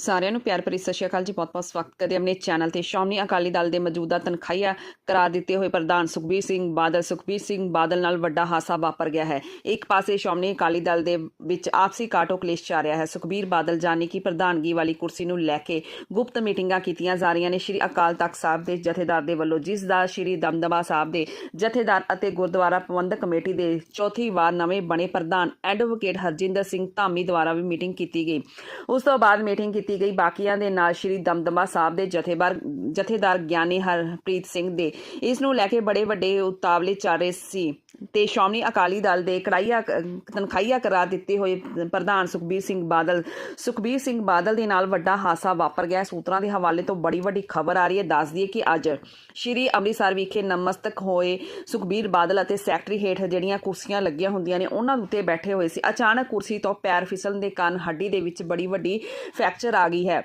ਸਾਰਿਆਂ ਨੂੰ ਪਿਆਰ ਭਰੀ ਸਤਿ ਸ਼੍ਰੀ ਅਕਾਲ ਜੀ। ਬਹੁਤ-ਬਹੁਤ ਸਵਾਗਤ ਕਰਦੇ ਆਪਣੇ ਚੈਨਲ ਤੇ। ਸ਼੍ਰੋਮਣੀ ਅਕਾਲੀ ਦਲ ਦੇ ਮੌਜੂਦਾ ਤਨਖਾਹੀਆ ਕਰਾਰ ਦਿੱਤੇ ਹੋਏ ਪ੍ਰਧਾਨ ਸੁਖਬੀਰ ਸਿੰਘ ਬਾਦਲ। ਸੁਖਬੀਰ ਸਿੰਘ ਬਾਦਲ ਨਾਲ ਵੱਡਾ ਹਾਸਾ ਵਾਪਰ ਗਿਆ ਹੈ। ਇੱਕ ਪਾਸੇ ਸ਼੍ਰੋਮਣੀ ਅਕਾਲੀ ਦਲ ਦੇ ਵਿੱਚ ਆਪਸੀ ਕਾਟੋ ਕਲੇਸ਼ ਚੱਲ ਰਿਹਾ ਹੈ। ਸੁਖਬੀਰ ਬਾਦਲ ਜਾਨੀ ਕਿ ਪ੍ਰਧਾਨਗੀ ਵਾਲੀ ਕੁਰਸੀ ਨੂੰ ਲੈ ਕੇ ਗੁਪਤ ਮੀਟਿੰਗਾਂ ਕੀਤੀਆਂ ਜਾ ਰਹੀਆਂ ਨੇ। ਸ਼੍ਰੀ ਅਕਾਲ ਤਖਤ ਸਾਹਿਬ ਦੇ ਜਥੇਦਾਰ ਦੇ ਵੱਲੋਂ, ਜਿਸ ਦਾ ਸ਼੍ਰੀ ਦਮਦਮਾ ਸਾਹਿਬ ਦੇ ਜਥੇਦਾਰ ਅਤੇ ਗੁਰਦੁਆਰਾ ਪ੍ਰਬੰਧਕ ਕਮੇਟੀ ਦੇ ਚੌਥੀ ਵਾਰ ਨਵੇਂ ਬਣੇ ਪ੍ਰਧਾਨ ਐਡਵੋਕੇਟ ਹਰਜਿੰਦਰ ਸਿੰਘ ਧਾਮੀ ਦੁਆਰਾ ਵੀ ਮੀਟਿੰਗ ਕੀਤੀ ਗਈ। ਉਸ ਤੋਂ ਬਾਅਦ ਮੀਟਿੰਗ ਕੀਤੀ ਕੀਤੀ ਗਈ। ਬਾਕੀਆਂ ਦੇ ਨਾਲ ਸ਼੍ਰੀ ਦਮਦਮਾ ਸਾਹਿਬ ਦੇ ਜਥੇਦਾਰ ਜਥੇਦਾਰ ਗਿਆਨੀ ਹਰਪ੍ਰੀਤ ਸਿੰਘ ਦੇ। ਇਸ ਨੂੰ ਲੈ ਕੇ ਬੜੇ ਵੱਡੇ ਉਤਾਵਲੇ ਚੱਲ ਰਹੇ ਸੀ ਤੇ ਸ਼੍ਰੋਮਣੀ ਅਕਾਲੀ ਦਲ ਦੇ ਕੜਾਈਆ ਤਨਖਾਹੀਆ ਕਰਾਰ ਦਿੱਤੇ ਹੋਏ ਪ੍ਰਧਾਨ ਸੁਖਬੀਰ ਸਿੰਘ ਬਾਦਲ। ਸੁਖਬੀਰ ਸਿੰਘ ਬਾਦਲ ਦੇ ਨਾਲ ਵੱਡਾ ਹਾਸਾ ਵਾਪਰ ਗਿਆ। ਸੂਤਰਾਂ ਦੇ ਹਵਾਲੇ ਤੋਂ ਬੜੀ ਵੱਡੀ ਖਬਰ ਆ ਰਹੀ ਹੈ। ਦੱਸ ਦਈਏ ਕਿ ਅੱਜ ਸ਼੍ਰੀ ਅੰਮ੍ਰਿਤਸਰ ਵਿਖੇ ਨਮਸਤਕ ਹੋਏ ਸੁਖਬੀਰ ਬਾਦਲ ਅਤੇ ਸੈਕਟਰੀ ਹੇਠ ਜਿਹੜੀਆਂ ਕੁਰਸੀਆਂ ਲੱਗੀਆਂ ਹੁੰਦੀਆਂ ਨੇ, ਉਹਨਾਂ ਉੱਤੇ ਬੈਠੇ ਹੋਏ ਸੀ। ਅਚਾਨਕ ਕੁਰਸੀ ਤੋਂ ਪੈਰ ਫਿਸਲਣ ਦੇ ਕਾਰਨ ਹੱਡੀ ਦੇ ਵਿੱਚ ਬੜੀ ਵੱਡੀ ਫ੍ਰੈਕਚਰ ਆ ਗਈ ਹੈ।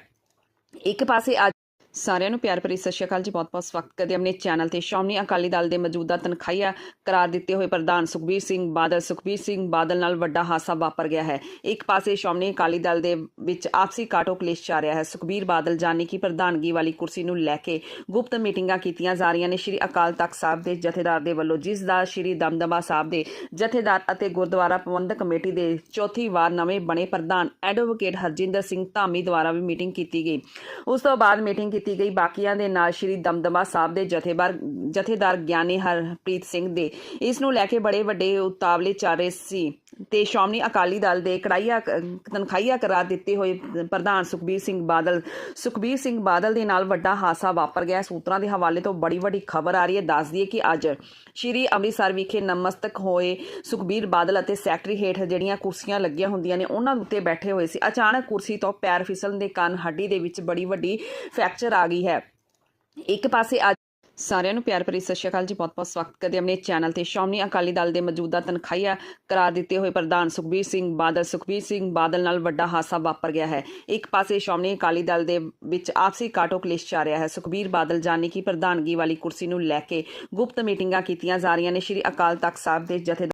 ਇੱਕ ਪਾਸੇ ਅੱਜ ਸਾਰਿਆਂ ਨੂੰ ਪਿਆਰ ਭਰੀ ਸਤਿ ਸ਼੍ਰੀ ਅਕਾਲ ਜੀ। ਬਹੁਤ-ਬਹੁਤ ਸਵਾਗਤ ਕਰਦੇ ਆਪਣੇ ਚੈਨਲ ਤੇ। ਸ਼੍ਰੋਮਣੀ ਅਕਾਲੀ ਦਲ ਦੇ ਮੌਜੂਦਾ ਤਨਖਾਹੀਆ ਕਰਾਰ ਦਿੱਤੇ ਹੋਏ ਪ੍ਰਧਾਨ ਸੁਖਬੀਰ ਸਿੰਘ ਬਾਦਲ। ਸੁਖਬੀਰ ਸਿੰਘ ਬਾਦਲ ਨਾਲ ਵੱਡਾ ਹਾਸਾ ਵਾਪਰ ਗਿਆ ਹੈ। ਇੱਕ ਪਾਸੇ ਸ਼੍ਰੋਮਣੀ ਅਕਾਲੀ ਦਲ ਦੇ ਵਿੱਚ ਆਪਸੀ ਕਾਟੋ ਕਲੇਸ਼ ਚੱਲ ਰਿਹਾ ਹੈ। ਸੁਖਬੀਰ ਬਾਦਲ ਜਾਨੀ ਕਿ ਪ੍ਰਧਾਨਗੀ ਵਾਲੀ ਕੁਰਸੀ ਨੂੰ ਲੈ ਕੇ ਗੁਪਤ ਮੀਟਿੰਗਾਂ ਕੀਤੀਆਂ ਜਾ ਰਹੀਆਂ ਨੇ। ਸ਼੍ਰੀ ਅਕਾਲ ਤਖਤ ਸਾਹਿਬ ਦੇ ਜਥੇਦਾਰ ਦੇ ਵੱਲੋਂ, ਜਿਸ ਦਾ ਸ਼੍ਰੀ ਦਮਦਮਾ ਸਾਹਿਬ ਦੇ ਜਥੇਦਾਰ ਅਤੇ ਗੁਰਦੁਆਰਾ ਪ੍ਰਬੰਧਕ ਕਮੇਟੀ ਦੇ ਚੌਥੀ ਵਾਰ ਨਵੇਂ ਬਣੇ ਪ੍ਰਧਾਨ ਐਡਵੋਕੇਟ ਹਰਜਿੰਦਰ ਸਿੰਘ ਧਾਮੀ ਦੁਆਰਾ ਵੀ ਮੀਟਿੰਗ ਕੀਤੀ ਗਈ। ਉਸ ਤੋਂ ਬਾਅਦ ਮੀਟਿੰਗ ਕੀਤੀ ਗਈ। ਬਾਕੀਆਂ ਦੇ ਨਾਲ ਸ਼੍ਰੀ ਦਮਦਮਾ ਸਾਹਿਬ ਦੇ ਜਥੇਦਾਰ ਜਥੇਦਾਰ ਗਿਆਨੀ ਹਰਪ੍ਰੀਤ ਸਿੰਘ ਦੇ ਇਸ ਨੂੰ ਲੈ ਕੇ ਬੜੇ ਵੱਡੇ ਉਤਾਵਲੇ ਚੱਲ ਰਹੇ ਸੀ ਤੇ ਸ਼੍ਰੋਮਣੀ ਅਕਾਲੀ ਦਲ ਦੇ ਕੜਾਈਆ ਤਨਖਾਹੀਆ ਕਰਾਰ ਦਿੱਤੇ ਹੋਏ ਪ੍ਰਧਾਨ ਸੁਖਬੀਰ ਸਿੰਘ ਬਾਦਲ। ਸੁਖਬੀਰ ਸਿੰਘ ਬਾਦਲ ਦੇ ਨਾਲ ਵੱਡਾ ਹਾਸਾ ਵਾਪਰ ਗਿਆ। ਸੂਤਰਾਂ ਦੇ ਹਵਾਲੇ ਤੋਂ ਬੜੀ ਵੱਡੀ ਖਬਰ ਆ ਰਹੀ ਹੈ। ਦੱਸ ਦਈਏ ਕਿ ਅੱਜ ਸ਼੍ਰੀ ਅੰਮ੍ਰਿਤਸਰ ਵਿਖੇ ਨਮਸਤਕ ਹੋਏ ਸੁਖਬੀਰ ਬਾਦਲ ਅਤੇ ਸੈਕਟਰੀ ਹੇਠ ਜਿਹੜੀਆਂ ਕੁਰਸੀਆਂ ਲੱਗੀਆਂ ਹੁੰਦੀਆਂ ਨੇ, ਉਹਨਾਂ ਉੱਤੇ ਬੈਠੇ ਹੋਏ ਸੀ। ਅਚਾਨਕ ਕੁਰਸੀ ਤੋਂ ਪੈਰ ਫਿਸਲਣ ਦੇ ਕਾਰਨ ਹੱਡੀ ਦੇ ਵਿੱਚ ਬੜੀ ਵੱਡੀ ਫ੍ਰੈਕਚਰ ਆ ਗਈ ਹੈ। ਇੱਕ ਪਾਸੇ ਅੱਜ ਸਾਰਿਆਂ ਨੂੰ ਪਿਆਰ ਭਰੀ ਸਤਿ ਸ਼੍ਰੀ ਅਕਾਲ ਜੀ। ਬਹੁਤ-ਬਹੁਤ ਸਵਾਗਤ ਕਰਦੇ ਆਪਣੇ ਚੈਨਲ ਤੇ। ਸ਼੍ਰੋਮਣੀ ਅਕਾਲੀ ਦਲ ਦੇ ਮੌਜੂਦਾ ਤਨਖਾਹੀਆ ਕਰਾਰ ਦਿੱਤੇ ਹੋਏ ਪ੍ਰਧਾਨ ਸੁਖਬੀਰ ਸਿੰਘ ਬਾਦਲ। ਸੁਖਬੀਰ ਸਿੰਘ ਬਾਦਲ ਨਾਲ ਵੱਡਾ ਹਾਸਾ ਵਾਪਰ ਗਿਆ ਹੈ। ਇੱਕ ਪਾਸੇ ਸ਼੍ਰੋਮਣੀ ਅਕਾਲੀ ਦਲ ਦੇ ਵਿੱਚ ਆਪਸੀ ਕਾਟੋ ਕਲੇਸ਼ ਚੱਲ ਰਿਹਾ ਹੈ। ਸੁਖਬੀਰ ਬਾਦਲ ਜਾਨੀ ਕਿ ਪ੍ਰਧਾਨਗੀ ਵਾਲੀ ਕੁਰਸੀ ਨੂੰ ਲੈ ਕੇ ਗੁਪਤ ਮੀਟਿੰਗਾਂ ਕੀਤੀਆਂ ਜਾ ਰਹੀਆਂ ਨੇ। ਸ਼੍ਰੀ ਅਕਾਲ ਤਖਤ ਸਾਹਿਬ ਦੇ ਜਥੇ